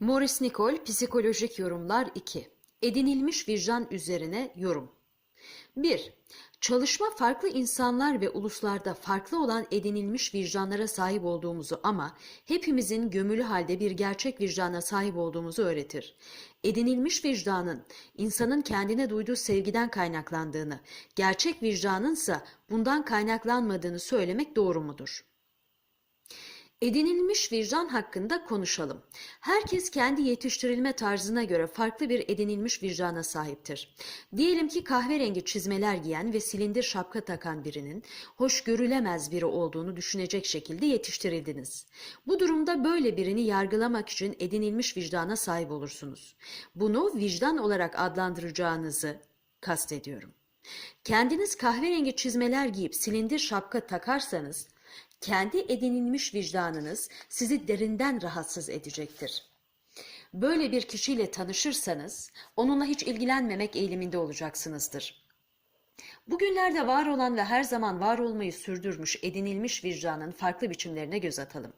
Morris Nicol Psikolojik Yorumlar 2 Edinilmiş vicdan üzerine yorum 1. Çalışma farklı insanlar ve uluslarda farklı olan edinilmiş vicdanlara sahip olduğumuzu ama hepimizin gömülü halde bir gerçek vicdana sahip olduğumuzu öğretir. Edinilmiş vicdanın insanın kendine duyduğu sevgiden kaynaklandığını, gerçek vicdanınsa bundan kaynaklanmadığını söylemek doğru mudur? Edinilmiş vicdan hakkında konuşalım. Herkes kendi yetiştirilme tarzına göre farklı bir edinilmiş vicdana sahiptir. Diyelim ki kahverengi çizmeler giyen ve silindir şapka takan birinin hoş görülemez biri olduğunu düşünecek şekilde yetiştirildiniz. Bu durumda böyle birini yargılamak için edinilmiş vicdana sahip olursunuz. Bunu vicdan olarak adlandıracağınızı kastediyorum. Kendiniz kahverengi çizmeler giyip silindir şapka takarsanız kendi edinilmiş vicdanınız sizi derinden rahatsız edecektir. Böyle bir kişiyle tanışırsanız onunla hiç ilgilenmemek eğiliminde olacaksınızdır. Bugünlerde var olan ve her zaman var olmayı sürdürmüş edinilmiş vicdanın farklı biçimlerine göz atalım.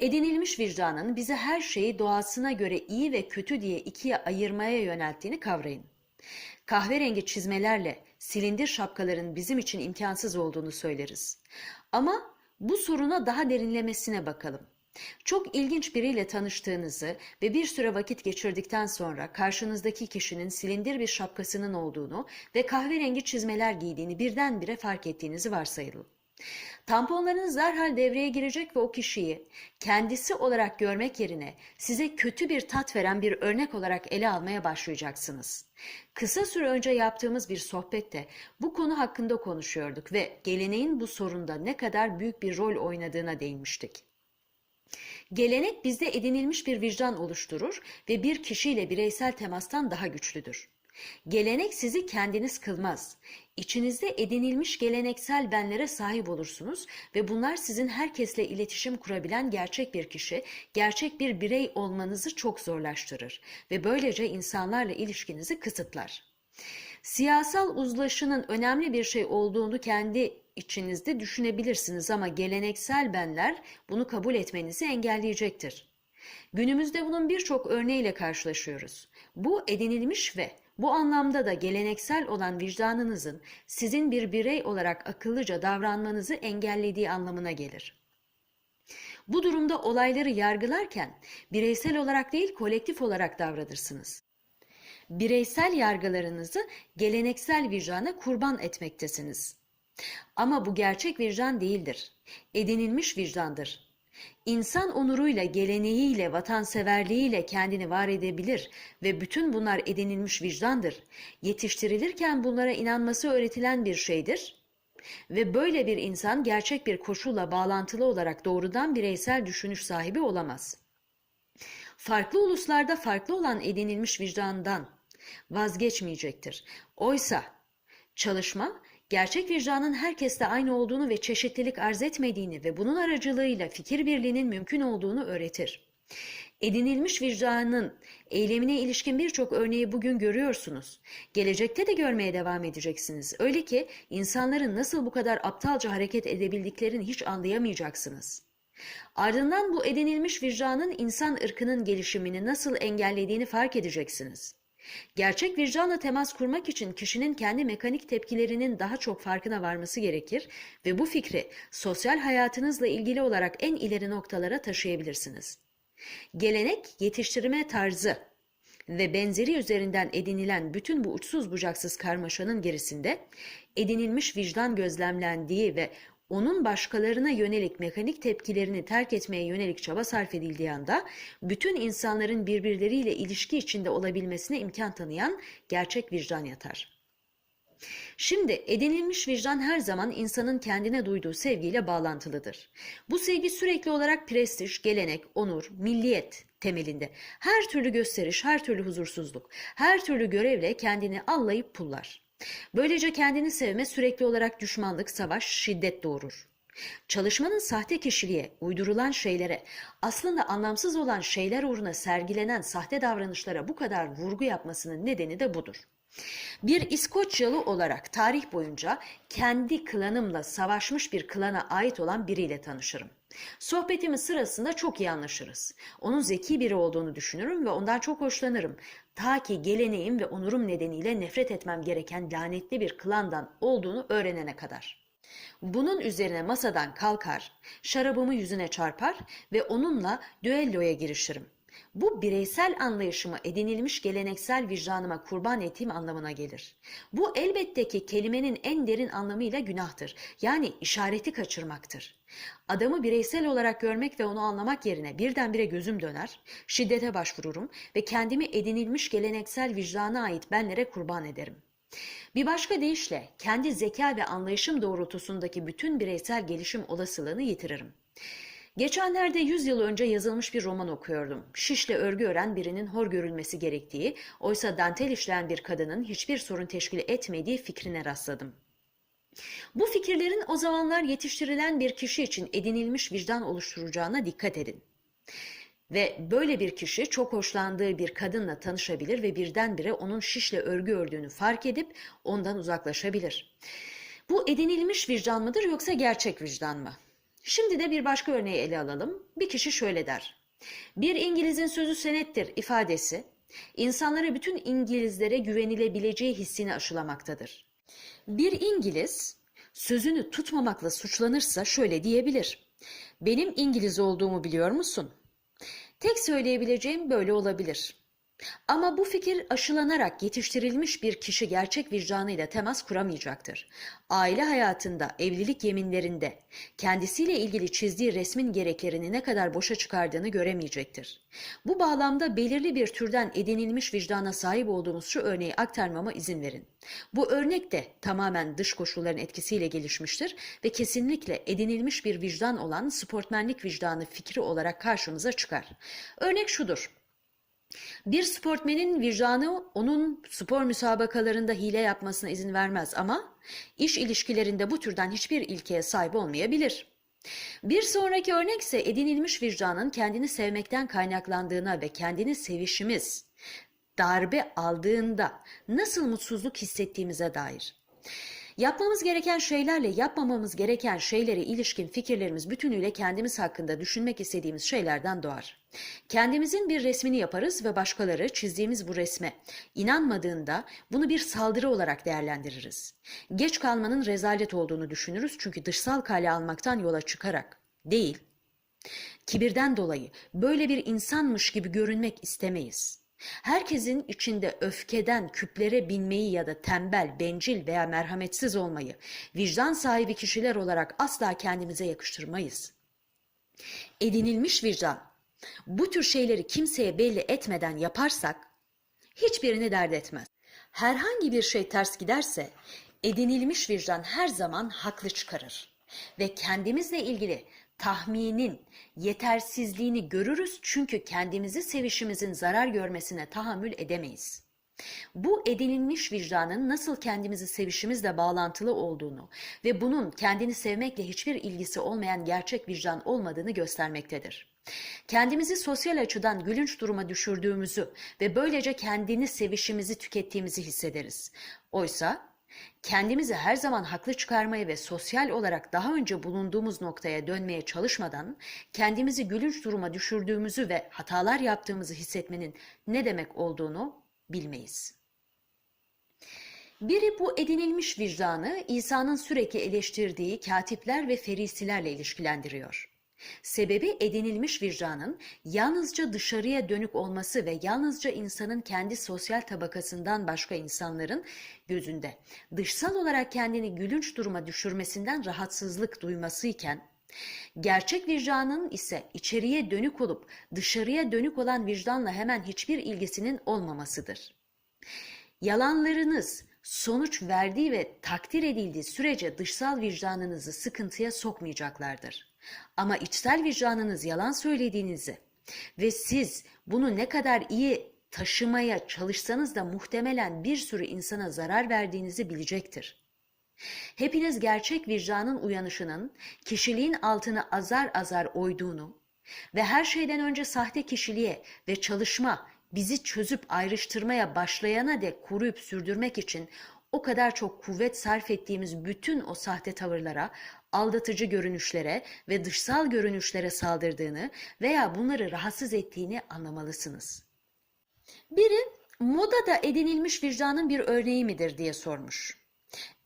Edinilmiş vicdanın bize her şeyi doğasına göre iyi ve kötü diye ikiye ayırmaya yönelttiğini kavrayın. Kahverengi çizmelerle silindir şapkaların bizim için imkansız olduğunu söyleriz. Ama bu soruna daha derinlemesine bakalım. Çok ilginç biriyle tanıştığınızı ve bir süre vakit geçirdikten sonra karşınızdaki kişinin silindir bir şapkasının olduğunu ve kahverengi çizmeler giydiğini birdenbire fark ettiğinizi varsayalım. Tamponlarınız derhal devreye girecek ve o kişiyi kendisi olarak görmek yerine size kötü bir tat veren bir örnek olarak ele almaya başlayacaksınız. Kısa süre önce yaptığımız bir sohbette bu konu hakkında konuşuyorduk ve geleneğin bu sorunda ne kadar büyük bir rol oynadığına değinmiştik. Gelenek bizde edinilmiş bir vicdan oluşturur ve bir kişiyle bireysel temastan daha güçlüdür. Gelenek sizi kendiniz kılmaz. İçinizde edinilmiş geleneksel benlere sahip olursunuz ve bunlar sizin herkesle iletişim kurabilen gerçek bir kişi, gerçek bir birey olmanızı çok zorlaştırır ve böylece insanlarla ilişkinizi kısıtlar. Siyasal uzlaşının önemli bir şey olduğunu kendi içinizde düşünebilirsiniz ama geleneksel benler bunu kabul etmenizi engelleyecektir. Günümüzde bunun birçok örneğiyle karşılaşıyoruz. Bu edinilmiş ve bu anlamda da geleneksel olan vicdanınızın sizin bir birey olarak akıllıca davranmanızı engellediği anlamına gelir. Bu durumda olayları yargılarken bireysel olarak değil kolektif olarak davranırsınız. Bireysel yargılarınızı geleneksel vicdana kurban etmektesiniz. Ama bu gerçek vicdan değildir. Edinilmiş vicdandır. İnsan onuruyla, geleneğiyle, vatanseverliğiyle kendini var edebilir ve bütün bunlar edinilmiş vicdandır. Yetiştirilirken bunlara inanması öğretilen bir şeydir. Ve böyle bir insan gerçek bir koşulla bağlantılı olarak doğrudan bireysel düşünüş sahibi olamaz. Farklı uluslarda farklı olan edinilmiş vicdandan vazgeçmeyecektir. Oysa çalışma gerçek vicdanın herkeste aynı olduğunu ve çeşitlilik arz etmediğini ve bunun aracılığıyla fikir birliğinin mümkün olduğunu öğretir. Edinilmiş vicdanın eylemine ilişkin birçok örneği bugün görüyorsunuz. Gelecekte de görmeye devam edeceksiniz. Öyle ki insanların nasıl bu kadar aptalca hareket edebildiklerini hiç anlayamayacaksınız. Ardından bu edinilmiş vicdanın insan ırkının gelişimini nasıl engellediğini fark edeceksiniz. Gerçek vicdanla temas kurmak için kişinin kendi mekanik tepkilerinin daha çok farkına varması gerekir ve bu fikri sosyal hayatınızla ilgili olarak en ileri noktalara taşıyabilirsiniz. Gelenek, yetiştirme tarzı ve benzeri üzerinden edinilen bütün bu uçsuz bucaksız karmaşanın gerisinde edinilmiş vicdan gözlemlendiği ve onun başkalarına yönelik mekanik tepkilerini terk etmeye yönelik çaba sarf edildiği anda bütün insanların birbirleriyle ilişki içinde olabilmesine imkan tanıyan gerçek vicdan yatar. Şimdi edinilmiş vicdan her zaman insanın kendine duyduğu sevgiyle bağlantılıdır. Bu sevgi sürekli olarak prestij, gelenek, onur, milliyet temelinde her türlü gösteriş, her türlü huzursuzluk, her türlü görevle kendini allayıp pullar. Böylece kendini sevme sürekli olarak düşmanlık, savaş, şiddet doğurur. Çalışmanın sahte kişiliğe, uydurulan şeylere, aslında anlamsız olan şeyler uğruna sergilenen sahte davranışlara bu kadar vurgu yapmasının nedeni de budur. Bir İskoçyalı olarak tarih boyunca kendi klanımla savaşmış bir klana ait olan biriyle tanışırım. Sohbetimiz sırasında çok iyi anlaşırız. Onun zeki biri olduğunu düşünürüm ve ondan çok hoşlanırım. Ta ki geleneğim ve onurum nedeniyle nefret etmem gereken lanetli bir klandan olduğunu öğrenene kadar. Bunun üzerine masadan kalkar, şarabımı yüzüne çarpar ve onunla düelloya girişirim. Bu bireysel anlayışımı edinilmiş geleneksel vicdanıma kurban ettiğim anlamına gelir. Bu elbette ki kelimenin en derin anlamıyla günahtır. Yani işareti kaçırmaktır. Adamı bireysel olarak görmek ve onu anlamak yerine birdenbire gözüm döner, şiddete başvururum ve kendimi edinilmiş geleneksel vicdana ait benlere kurban ederim. Bir başka deyişle kendi zeka ve anlayışım doğrultusundaki bütün bireysel gelişim olasılığını yitiririm. Geçenlerde 100 yıl önce yazılmış bir roman okuyordum. Şişle örgü ören birinin hor görülmesi gerektiği, oysa dantel işleyen bir kadının hiçbir sorun teşkil etmediği fikrine rastladım. Bu fikirlerin o zamanlar yetiştirilen bir kişi için edinilmiş vicdan oluşturacağına dikkat edin. Ve böyle bir kişi çok hoşlandığı bir kadınla tanışabilir ve birdenbire onun şişle örgü ördüğünü fark edip ondan uzaklaşabilir. Bu edinilmiş vicdan mıdır yoksa gerçek vicdan mı? Şimdi de bir başka örneği ele alalım. Bir kişi şöyle der. Bir İngiliz'in sözü senettir ifadesi, insanlara bütün İngilizlere güvenilebileceği hissini aşılamaktadır. Bir İngiliz sözünü tutmamakla suçlanırsa şöyle diyebilir. Benim İngiliz olduğumu biliyor musun? Tek söyleyebileceğim böyle olabilir. Ama bu fikir aşılanarak yetiştirilmiş bir kişi gerçek vicdanıyla temas kuramayacaktır. Aile hayatında, evlilik yeminlerinde kendisiyle ilgili çizdiği resmin gereklerini ne kadar boşa çıkardığını göremeyecektir. Bu bağlamda belirli bir türden edinilmiş vicdana sahip olduğumuz şu örneği aktarmama izin verin. Bu örnek de tamamen dış koşulların etkisiyle gelişmiştir ve kesinlikle edinilmiş bir vicdan olan sportmenlik vicdanı fikri olarak karşımıza çıkar. Örnek şudur. Bir sportmenin vicdanı onun spor müsabakalarında hile yapmasına izin vermez ama iş ilişkilerinde bu türden hiçbir ilkeye sahip olmayabilir. Bir sonraki örnek ise edinilmiş vicdanın kendini sevmekten kaynaklandığına ve kendini sevişimiz, darbe aldığında nasıl mutsuzluk hissettiğimize dair. Yapmamız gereken şeylerle yapmamamız gereken şeylere ilişkin fikirlerimiz bütünüyle kendimiz hakkında düşünmek istediğimiz şeylerden doğar. Kendimizin bir resmini yaparız ve başkaları çizdiğimiz bu resme inanmadığında bunu bir saldırı olarak değerlendiririz. Geç kalmanın rezalet olduğunu düşünürüz çünkü dışsal kale almaktan yola çıkarak değil, kibirden dolayı böyle bir insanmış gibi görünmek istemeyiz. Herkesin içinde öfkeden küplere binmeyi ya da tembel, bencil veya merhametsiz olmayı vicdan sahibi kişiler olarak asla kendimize yakıştırmayız. Edinilmiş vicdan, bu tür şeyleri kimseye belli etmeden yaparsak hiçbirini dert etmez. Herhangi bir şey ters giderse edinilmiş vicdan her zaman haklı çıkarır ve kendimizle ilgili tahminin yetersizliğini görürüz çünkü kendimizi sevişimizin zarar görmesine tahammül edemeyiz. Bu edinilmiş vicdanın nasıl kendimizi sevişimizle bağlantılı olduğunu ve bunun kendini sevmekle hiçbir ilgisi olmayan gerçek vicdan olmadığını göstermektedir. Kendimizi sosyal açıdan gülünç duruma düşürdüğümüzü ve böylece kendini sevişimizi tükettiğimizi hissederiz. Oysa kendimizi her zaman haklı çıkarmaya ve sosyal olarak daha önce bulunduğumuz noktaya dönmeye çalışmadan kendimizi gülünç duruma düşürdüğümüzü ve hatalar yaptığımızı hissetmenin ne demek olduğunu bilmeyiz. Biri bu edinilmiş vicdanı İsa'nın sürekli eleştirdiği katipler ve ferisilerle ilişkilendiriyor. Sebebi edinilmiş vicdanın yalnızca dışarıya dönük olması ve yalnızca insanın kendi sosyal tabakasından başka insanların gözünde dışsal olarak kendini gülünç duruma düşürmesinden rahatsızlık duymasıyken gerçek vicdanın ise içeriye dönük olup dışarıya dönük olan vicdanla hemen hiçbir ilgisinin olmamasıdır. Yalanlarınız sonuç verdiği ve takdir edildiği sürece dışsal vicdanınızı sıkıntıya sokmayacaklardır. Ama içsel vicdanınız yalan söylediğinizi ve siz bunu ne kadar iyi taşımaya çalışsanız da muhtemelen bir sürü insana zarar verdiğinizi bilecektir. Hepiniz gerçek vicdanın uyanışının kişiliğin altına azar azar oyduğunu ve her şeyden önce sahte kişiliğe ve çalışma bizi çözüp ayrıştırmaya başlayana dek koruyup sürdürmek için o kadar çok kuvvet sarf ettiğimiz bütün o sahte tavırlara aldatıcı görünüşlere ve dışsal görünüşlere saldırdığını veya bunları rahatsız ettiğini anlamalısınız. Biri modada edinilmiş vicdanın bir örneği midir diye sormuş.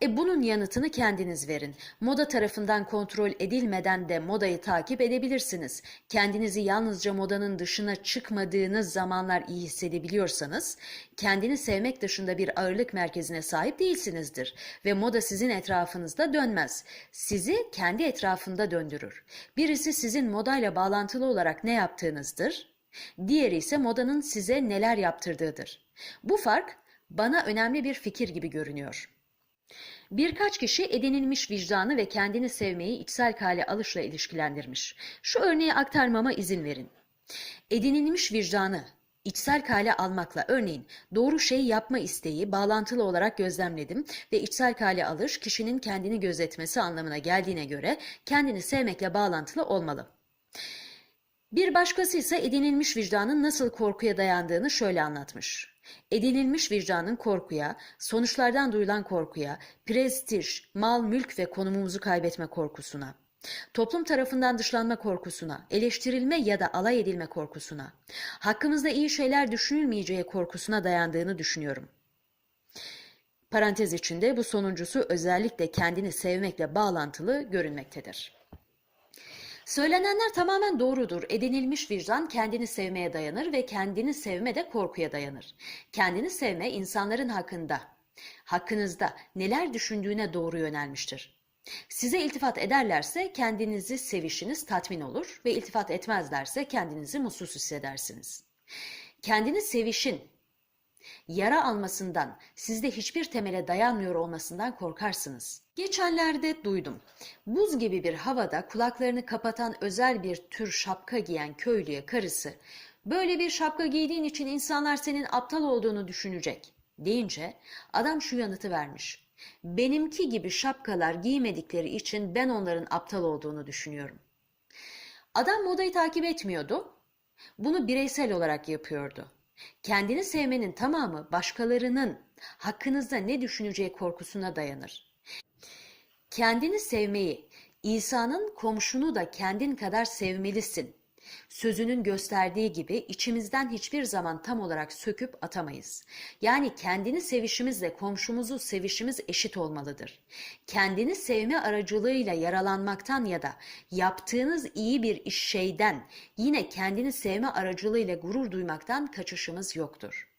E bunun yanıtını kendiniz verin. Moda tarafından kontrol edilmeden de modayı takip edebilirsiniz. Kendinizi yalnızca modanın dışına çıkmadığınız zamanlar iyi hissedebiliyorsanız, kendini sevmek dışında bir ağırlık merkezine sahip değilsinizdir ve moda sizin etrafınızda dönmez. Sizi kendi etrafında döndürür. Birisi sizin modayla bağlantılı olarak ne yaptığınızdır, diğeri ise modanın size neler yaptırdığıdır. Bu fark bana önemli bir fikir gibi görünüyor. Birkaç kişi edinilmiş vicdanı ve kendini sevmeyi içsel hale alışla ilişkilendirmiş. Şu örneği aktarmama izin verin. Edinilmiş vicdanı içsel hale almakla örneğin doğru şeyi yapma isteği bağlantılı olarak gözlemledim ve içsel hale alış kişinin kendini gözetmesi anlamına geldiğine göre kendini sevmekle bağlantılı olmalı. Bir başkası ise edinilmiş vicdanın nasıl korkuya dayandığını şöyle anlatmış. Edinilmiş vicdanın korkuya, sonuçlardan duyulan korkuya, prestij, mal, mülk ve konumumuzu kaybetme korkusuna, toplum tarafından dışlanma korkusuna, eleştirilme ya da alay edilme korkusuna, hakkımızda iyi şeyler düşünülmeyeceği korkusuna dayandığını düşünüyorum. Parantez içinde bu sonuncusu özellikle kendini sevmekle bağlantılı görünmektedir. Söylenenler tamamen doğrudur. Edinilmiş vicdan kendini sevmeye dayanır ve kendini sevme de korkuya dayanır. Kendini sevme insanların hakkında, hakkınızda neler düşündüğüne doğru yönelmiştir. Size iltifat ederlerse kendinizi sevişiniz tatmin olur ve iltifat etmezlerse kendinizi mutsuz hissedersiniz. Kendini sevişin, yara almasından, sizde hiçbir temele dayanmıyor olmasından korkarsınız. Geçenlerde duydum. Buz gibi bir havada kulaklarını kapatan özel bir tür şapka giyen köylüye karısı, böyle bir şapka giydiğin için insanlar senin aptal olduğunu düşünecek deyince adam şu yanıtı vermiş. Benimki gibi şapkalar giymedikleri için ben onların aptal olduğunu düşünüyorum. Adam modayı takip etmiyordu. Bunu bireysel olarak yapıyordu. Kendini sevmenin tamamı başkalarının hakkınızda ne düşüneceği korkusuna dayanır. Kendini sevmeyi, İsa'nın komşunu da kendin kadar sevmelisin. Sözünün gösterdiği gibi içimizden hiçbir zaman tam olarak söküp atamayız. Yani kendini sevişimizle komşumuzu sevişimiz eşit olmalıdır. Kendini sevme aracılığıyla yaralanmaktan ya da yaptığınız iyi bir iş şeyden yine kendini sevme aracılığıyla gurur duymaktan kaçışımız yoktur.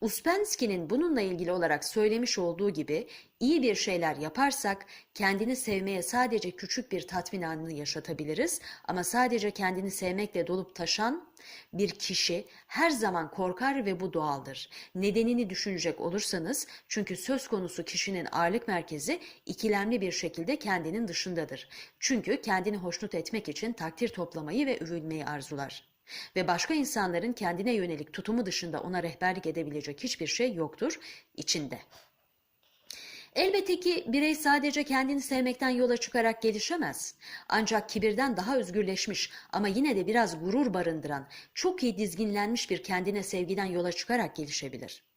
Uspensky'nin bununla ilgili olarak söylemiş olduğu gibi iyi bir şeyler yaparsak kendini sevmeye sadece küçük bir tatmin anını yaşatabiliriz ama sadece kendini sevmekle dolup taşan bir kişi her zaman korkar ve bu doğaldır. Nedenini düşünecek olursanız çünkü söz konusu kişinin ağırlık merkezi ikilemli bir şekilde kendinin dışındadır. Çünkü kendini hoşnut etmek için takdir toplamayı ve övülmeyi arzular ve başka insanların kendine yönelik tutumu dışında ona rehberlik edebilecek hiçbir şey yoktur içinde. Elbette ki birey sadece kendini sevmekten yola çıkarak gelişemez. Ancak kibirden daha özgürleşmiş ama yine de biraz gurur barındıran, çok iyi dizginlenmiş bir kendine sevgiden yola çıkarak gelişebilir.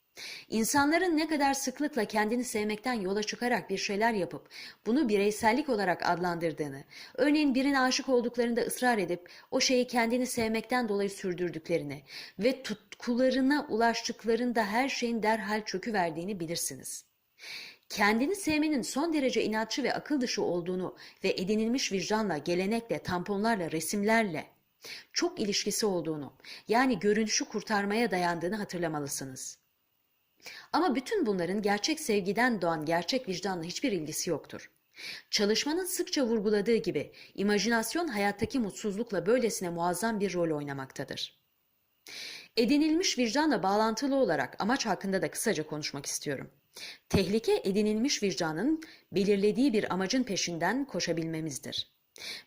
İnsanların ne kadar sıklıkla kendini sevmekten yola çıkarak bir şeyler yapıp bunu bireysellik olarak adlandırdığını, örneğin birine aşık olduklarında ısrar edip o şeyi kendini sevmekten dolayı sürdürdüklerini ve tutkularına ulaştıklarında her şeyin derhal çöküverdiğini bilirsiniz. Kendini sevmenin son derece inatçı ve akıl dışı olduğunu ve edinilmiş vicdanla, gelenekle, tamponlarla, resimlerle çok ilişkisi olduğunu, yani görünüşü kurtarmaya dayandığını hatırlamalısınız. Ama bütün bunların gerçek sevgiden doğan gerçek vicdanla hiçbir ilgisi yoktur. Çalışmanın sıkça vurguladığı gibi imajinasyon hayattaki mutsuzlukla böylesine muazzam bir rol oynamaktadır. Edinilmiş vicdanla bağlantılı olarak amaç hakkında da kısaca konuşmak istiyorum. Tehlike edinilmiş vicdanın belirlediği bir amacın peşinden koşabilmemizdir.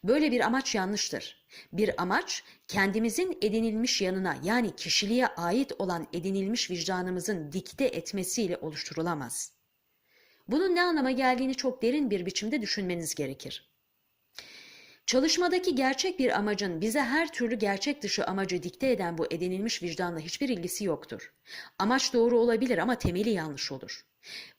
Böyle bir amaç yanlıştır. Bir amaç kendimizin edinilmiş yanına yani kişiliğe ait olan edinilmiş vicdanımızın dikte etmesiyle oluşturulamaz. Bunun ne anlama geldiğini çok derin bir biçimde düşünmeniz gerekir. Çalışmadaki gerçek bir amacın bize her türlü gerçek dışı amacı dikte eden bu edinilmiş vicdanla hiçbir ilgisi yoktur. Amaç doğru olabilir ama temeli yanlış olur.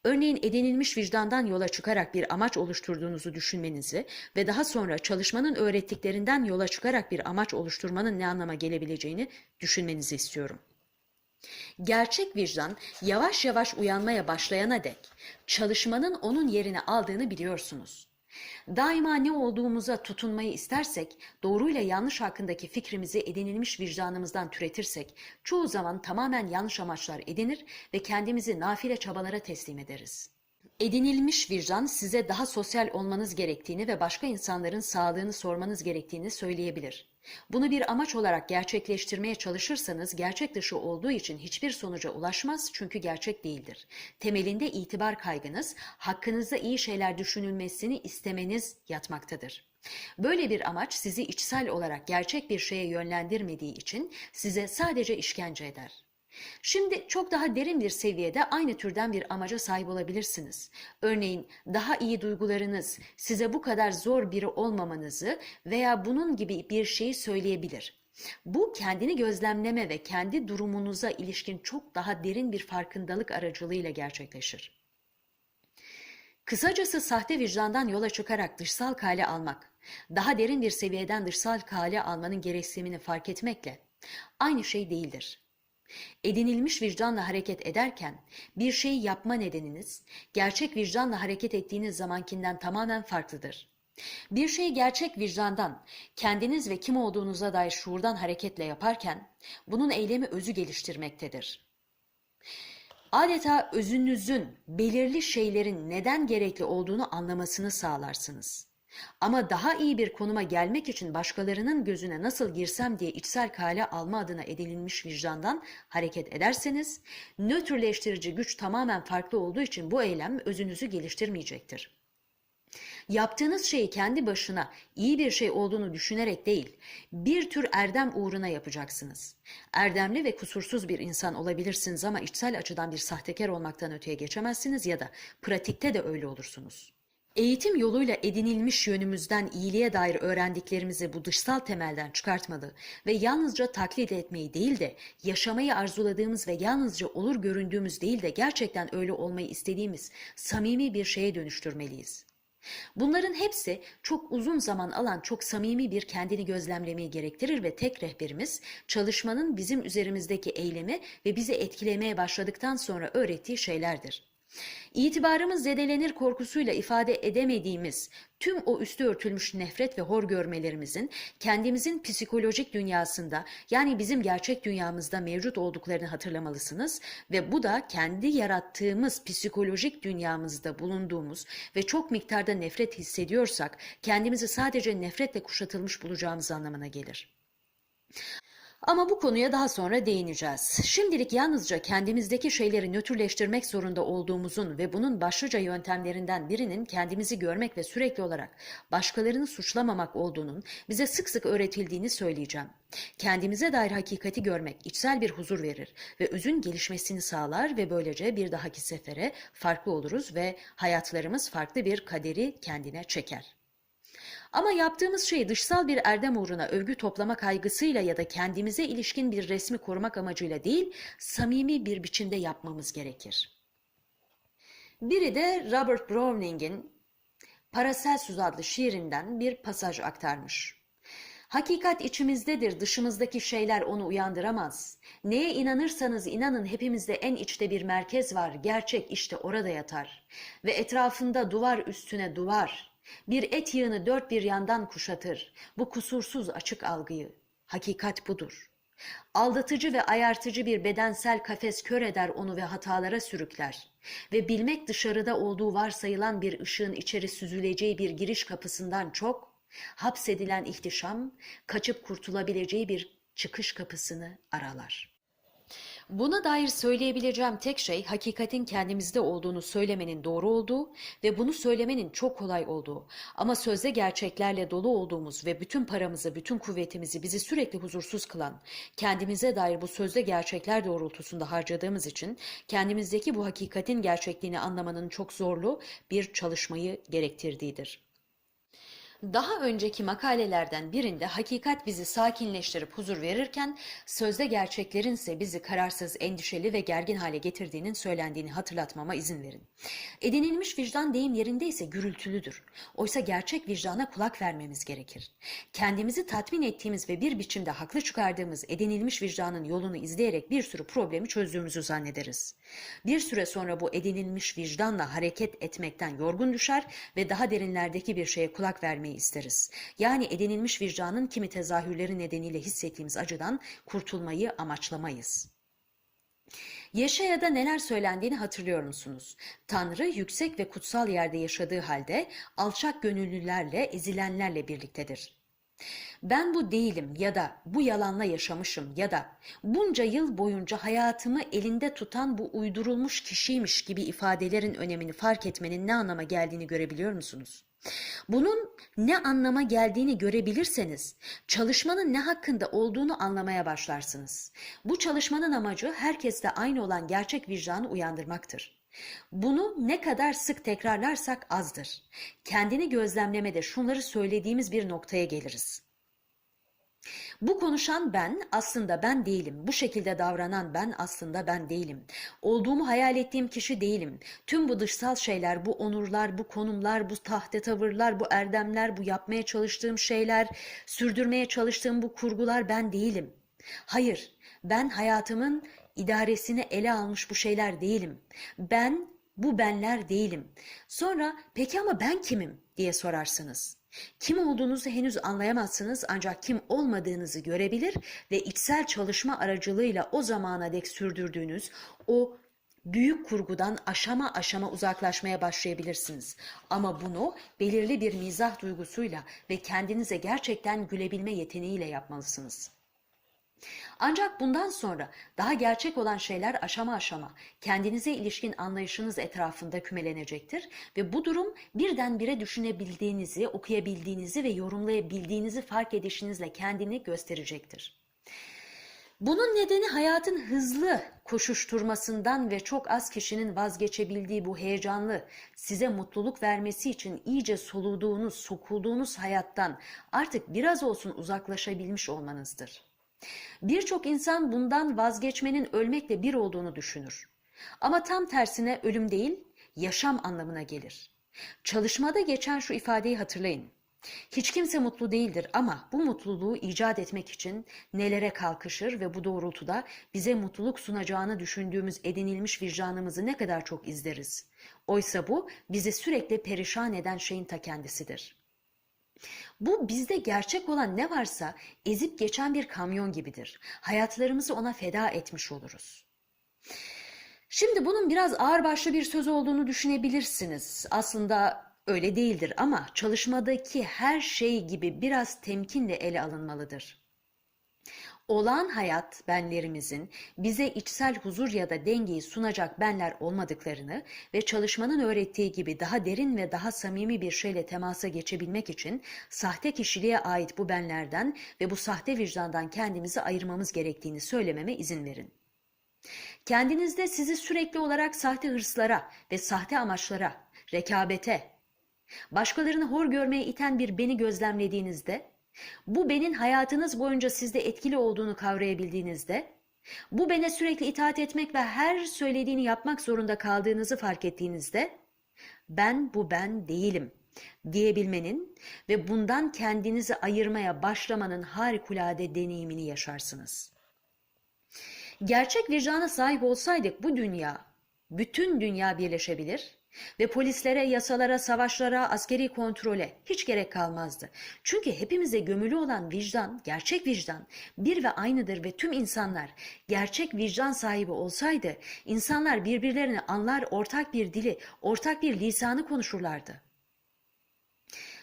Örneğin edinilmiş vicdandan yola çıkarak bir amaç oluşturduğunuzu düşünmenizi ve daha sonra çalışmanın öğrettiklerinden yola çıkarak bir amaç oluşturmanın ne anlama gelebileceğini düşünmenizi istiyorum. Gerçek vicdan yavaş yavaş uyanmaya başlayana dek çalışmanın onun yerini aldığını biliyorsunuz. Daima ne olduğumuza tutunmayı istersek, doğruyla yanlış hakkındaki fikrimizi edinilmiş vicdanımızdan türetirsek, çoğu zaman tamamen yanlış amaçlar edinir ve kendimizi nafile çabalara teslim ederiz. Edinilmiş vicdan size daha sosyal olmanız gerektiğini ve başka insanların sağlığını sormanız gerektiğini söyleyebilir. Bunu bir amaç olarak gerçekleştirmeye çalışırsanız gerçek dışı olduğu için hiçbir sonuca ulaşmaz çünkü gerçek değildir. Temelinde itibar kaygınız, hakkınızda iyi şeyler düşünülmesini istemeniz yatmaktadır. Böyle bir amaç sizi içsel olarak gerçek bir şeye yönlendirmediği için size sadece işkence eder. Şimdi çok daha derin bir seviyede aynı türden bir amaca sahip olabilirsiniz. Örneğin daha iyi duygularınız size bu kadar zor biri olmamanızı veya bunun gibi bir şeyi söyleyebilir. Bu kendini gözlemleme ve kendi durumunuza ilişkin çok daha derin bir farkındalık aracılığıyla gerçekleşir. Kısacası sahte vicdandan yola çıkarak dışsal kale almak, daha derin bir seviyeden dışsal kale almanın gereksinimini fark etmekle aynı şey değildir. Edinilmiş vicdanla hareket ederken bir şeyi yapma nedeniniz gerçek vicdanla hareket ettiğiniz zamankinden tamamen farklıdır. Bir şeyi gerçek vicdandan, kendiniz ve kim olduğunuza dair şuurdan hareketle yaparken bunun eylemi özü geliştirmektedir. Adeta özünüzün belirli şeylerin neden gerekli olduğunu anlamasını sağlarsınız. Ama daha iyi bir konuma gelmek için başkalarının gözüne nasıl girsem diye içsel kale alma adına edinilmiş vicdandan hareket ederseniz, nötrleştirici güç tamamen farklı olduğu için bu eylem özünüzü geliştirmeyecektir. Yaptığınız şeyi kendi başına iyi bir şey olduğunu düşünerek değil, bir tür erdem uğruna yapacaksınız. Erdemli ve kusursuz bir insan olabilirsiniz ama içsel açıdan bir sahtekar olmaktan öteye geçemezsiniz ya da pratikte de öyle olursunuz. Eğitim yoluyla edinilmiş yönümüzden iyiliğe dair öğrendiklerimizi bu dışsal temelden çıkartmalı ve yalnızca taklit etmeyi değil de yaşamayı arzuladığımız ve yalnızca olur göründüğümüz değil de gerçekten öyle olmayı istediğimiz samimi bir şeye dönüştürmeliyiz. Bunların hepsi çok uzun zaman alan çok samimi bir kendini gözlemlemeyi gerektirir ve tek rehberimiz çalışmanın bizim üzerimizdeki eylemi ve bizi etkilemeye başladıktan sonra öğrettiği şeylerdir. İtibarımız zedelenir korkusuyla ifade edemediğimiz tüm o üstü örtülmüş nefret ve hor görmelerimizin kendimizin psikolojik dünyasında yani bizim gerçek dünyamızda mevcut olduklarını hatırlamalısınız ve bu da kendi yarattığımız psikolojik dünyamızda bulunduğumuz ve çok miktarda nefret hissediyorsak kendimizi sadece nefretle kuşatılmış bulacağımız anlamına gelir. Ama bu konuya daha sonra değineceğiz. Şimdilik yalnızca kendimizdeki şeyleri nötrleştirmek zorunda olduğumuzun ve bunun başlıca yöntemlerinden birinin kendimizi görmek ve sürekli olarak başkalarını suçlamamak olduğunun bize sık sık öğretildiğini söyleyeceğim. Kendimize dair hakikati görmek içsel bir huzur verir ve özün gelişmesini sağlar ve böylece bir dahaki sefere farklı oluruz ve hayatlarımız farklı bir kaderi kendine çeker. Ama yaptığımız şey dışsal bir erdem uğruna övgü toplama kaygısıyla ya da kendimize ilişkin bir resmi korumak amacıyla değil, samimi bir biçimde yapmamız gerekir. Biri de Robert Browning'in Paracelsus adlı şiirinden bir pasaj aktarmış. Hakikat içimizdedir, dışımızdaki şeyler onu uyandıramaz. Neye inanırsanız inanın hepimizde en içte bir merkez var, gerçek işte orada yatar. Ve etrafında duvar üstüne duvar, bir et yığını dört bir yandan kuşatır. Bu kusursuz açık algıyı. Hakikat budur. Aldatıcı ve ayartıcı bir bedensel kafes kör eder onu ve hatalara sürükler. Ve bilmek dışarıda olduğu varsayılan bir ışığın içeri süzüleceği bir giriş kapısından çok, hapsedilen ihtişam, kaçıp kurtulabileceği bir çıkış kapısını aralar.'' Buna dair söyleyebileceğim tek şey hakikatin kendimizde olduğunu söylemenin doğru olduğu ve bunu söylemenin çok kolay olduğu. Ama sözde gerçeklerle dolu olduğumuz ve bütün paramızı, bütün kuvvetimizi bizi sürekli huzursuz kılan, kendimize dair bu sözde gerçekler doğrultusunda harcadığımız için kendimizdeki bu hakikatin gerçekliğini anlamanın çok zorlu bir çalışmayı gerektirdiğidir. Daha önceki makalelerden birinde hakikat bizi sakinleştirip huzur verirken sözde gerçeklerin ise bizi kararsız, endişeli ve gergin hale getirdiğinin söylendiğini hatırlatmama izin verin. Edinilmiş vicdan deyim yerinde ise gürültülüdür. Oysa gerçek vicdana kulak vermemiz gerekir. Kendimizi tatmin ettiğimiz ve bir biçimde haklı çıkardığımız edinilmiş vicdanın yolunu izleyerek bir sürü problemi çözdüğümüzü zannederiz. Bir süre sonra bu edinilmiş vicdanla hareket etmekten yorgun düşer ve daha derinlerdeki bir şeye kulak vermeyi isteriz. Yani edinilmiş vicdanın kimi tezahürleri nedeniyle hissettiğimiz acıdan kurtulmayı amaçlamayız. Yeşaya'da neler söylendiğini hatırlıyor musunuz? Tanrı yüksek ve kutsal yerde yaşadığı halde alçak gönüllülerle, ezilenlerle birliktedir. Ben bu değilim ya da bu yalanla yaşamışım ya da bunca yıl boyunca hayatımı elinde tutan bu uydurulmuş kişiymiş gibi ifadelerin önemini fark etmenin ne anlama geldiğini görebiliyor musunuz? Bunun ne anlama geldiğini görebilirseniz çalışmanın ne hakkında olduğunu anlamaya başlarsınız. Bu çalışmanın amacı herkeste aynı olan gerçek vicdanı uyandırmaktır. Bunu ne kadar sık tekrarlarsak azdır. Kendini gözlemlemede şunları söylediğimiz bir noktaya geliriz. Bu konuşan ben aslında ben değilim. Bu şekilde davranan ben aslında ben değilim. Olduğumu hayal ettiğim kişi değilim. Tüm bu dışsal şeyler, bu onurlar, bu konumlar, bu tahte tavırlar, bu erdemler, bu yapmaya çalıştığım şeyler, sürdürmeye çalıştığım bu kurgular ben değilim. Hayır, ben hayatımın idaresini ele almış bu şeyler değilim. Ben bu benler değilim. Sonra peki ama ben kimim diye sorarsınız. Kim olduğunuzu henüz anlayamazsınız ancak kim olmadığınızı görebilir ve içsel çalışma aracılığıyla o zamana dek sürdürdüğünüz o büyük kurgudan aşama aşama uzaklaşmaya başlayabilirsiniz. Ama bunu belirli bir mizah duygusuyla ve kendinize gerçekten gülebilme yeteneğiyle yapmalısınız. Ancak bundan sonra daha gerçek olan şeyler aşama aşama kendinize ilişkin anlayışınız etrafında kümelenecektir ve bu durum birdenbire düşünebildiğinizi, okuyabildiğinizi ve yorumlayabildiğinizi fark edişinizle kendini gösterecektir. Bunun nedeni hayatın hızlı koşuşturmasından ve çok az kişinin vazgeçebildiği bu heyecanlı, size mutluluk vermesi için iyice soluduğunuz, sokulduğunuz hayattan artık biraz olsun uzaklaşabilmiş olmanızdır. Birçok insan bundan vazgeçmenin ölmekle bir olduğunu düşünür. Ama tam tersine ölüm değil, yaşam anlamına gelir. Çalışmada geçen şu ifadeyi hatırlayın. Hiç kimse mutlu değildir ama bu mutluluğu icat etmek için nelere kalkışır ve bu doğrultuda bize mutluluk sunacağını düşündüğümüz edinilmiş vicdanımızı ne kadar çok izleriz. Oysa bu bizi sürekli perişan eden şeyin ta kendisidir.'' Bu bizde gerçek olan ne varsa ezip geçen bir kamyon gibidir. Hayatlarımızı ona feda etmiş oluruz. Şimdi bunun biraz ağırbaşlı bir söz olduğunu düşünebilirsiniz. Aslında öyle değildir ama çalışmadaki her şey gibi biraz temkinle ele alınmalıdır. Olağan hayat benlerimizin bize içsel huzur ya da dengeyi sunacak benler olmadıklarını ve çalışmanın öğrettiği gibi daha derin ve daha samimi bir şeyle temasa geçebilmek için sahte kişiliğe ait bu benlerden ve bu sahte vicdandan kendimizi ayırmamız gerektiğini söylememe izin verin. Kendinizde sizi sürekli olarak sahte hırslara ve sahte amaçlara, rekabete, başkalarını hor görmeye iten bir beni gözlemlediğinizde bu benin hayatınız boyunca sizde etkili olduğunu kavrayabildiğinizde, bu bene sürekli itaat etmek ve her söylediğini yapmak zorunda kaldığınızı fark ettiğinizde, ben bu ben değilim diyebilmenin ve bundan kendinizi ayırmaya başlamanın harikulade deneyimini yaşarsınız. Gerçek vicdana sahip olsaydık bu dünya, bütün dünya birleşebilir ve polislere, yasalara, savaşlara, askeri kontrole hiç gerek kalmazdı. Çünkü hepimize gömülü olan vicdan, gerçek vicdan bir ve aynıdır ve tüm insanlar gerçek vicdan sahibi olsaydı insanlar birbirlerini anlar ortak bir dili, ortak bir lisanı konuşurlardı.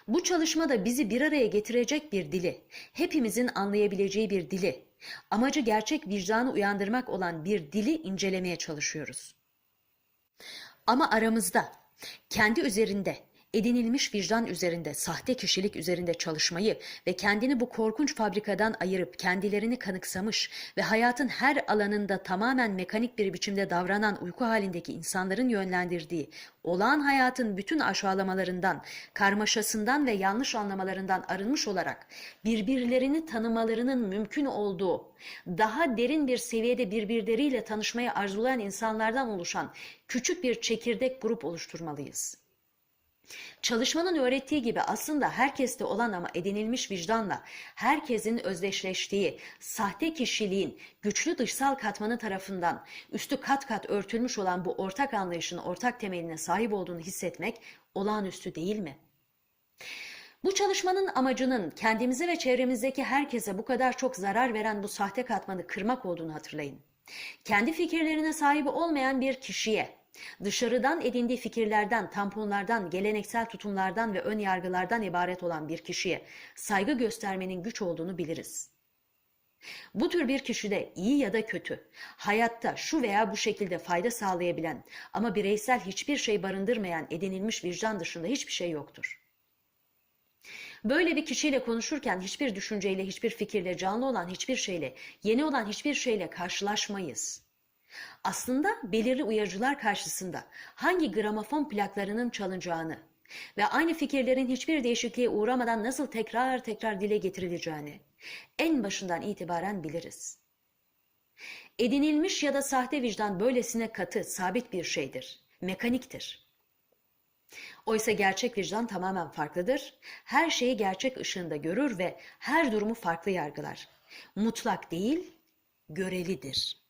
Bu çalışmada bizi bir araya getirecek bir dili, hepimizin anlayabileceği bir dili, amacı gerçek vicdanı uyandırmak olan bir dili incelemeye çalışıyoruz. Ama aramızda kendi üzerinde edinilmiş vicdan üzerinde, sahte kişilik üzerinde çalışmayı ve kendini bu korkunç fabrikadan ayırıp kendilerini kanıksamış ve hayatın her alanında tamamen mekanik bir biçimde davranan uyku halindeki insanların yönlendirdiği olağan hayatın bütün aşağılamalarından, karmaşasından ve yanlış anlamalarından arınmış olarak birbirlerini tanımalarının mümkün olduğu, daha derin bir seviyede birbirleriyle tanışmayı arzulayan insanlardan oluşan küçük bir çekirdek grup oluşturmalıyız. Çalışmanın öğrettiği gibi aslında herkeste olan ama edinilmiş vicdanla herkesin özdeşleştiği sahte kişiliğin güçlü dışsal katmanı tarafından üstü kat kat örtülmüş olan bu ortak anlayışın ortak temeline sahip olduğunu hissetmek olağanüstü değil mi? Bu çalışmanın amacının kendimize ve çevremizdeki herkese bu kadar çok zarar veren bu sahte katmanı kırmak olduğunu hatırlayın. Kendi fikirlerine sahibi olmayan bir kişiye, dışarıdan edindiği fikirlerden, tamponlardan, geleneksel tutumlardan ve ön yargılardan ibaret olan bir kişiye saygı göstermenin güç olduğunu biliriz. Bu tür bir kişide iyi ya da kötü, hayatta şu veya bu şekilde fayda sağlayabilen ama bireysel hiçbir şey barındırmayan edinilmiş vicdan dışında hiçbir şey yoktur. Böyle bir kişiyle konuşurken hiçbir düşünceyle, hiçbir fikirle, canlı olan hiçbir şeyle, yeni olan hiçbir şeyle karşılaşmayız. Aslında belirli uyarıcılar karşısında hangi gramofon plaklarının çalınacağını ve aynı fikirlerin hiçbir değişikliğe uğramadan nasıl tekrar tekrar dile getirileceğini en başından itibaren biliriz. Edinilmiş ya da sahte vicdan böylesine katı, sabit bir şeydir, mekaniktir. Oysa gerçek vicdan tamamen farklıdır. Her şeyi gerçek ışığında görür ve her durumu farklı yargılar. Mutlak değil, görelidir.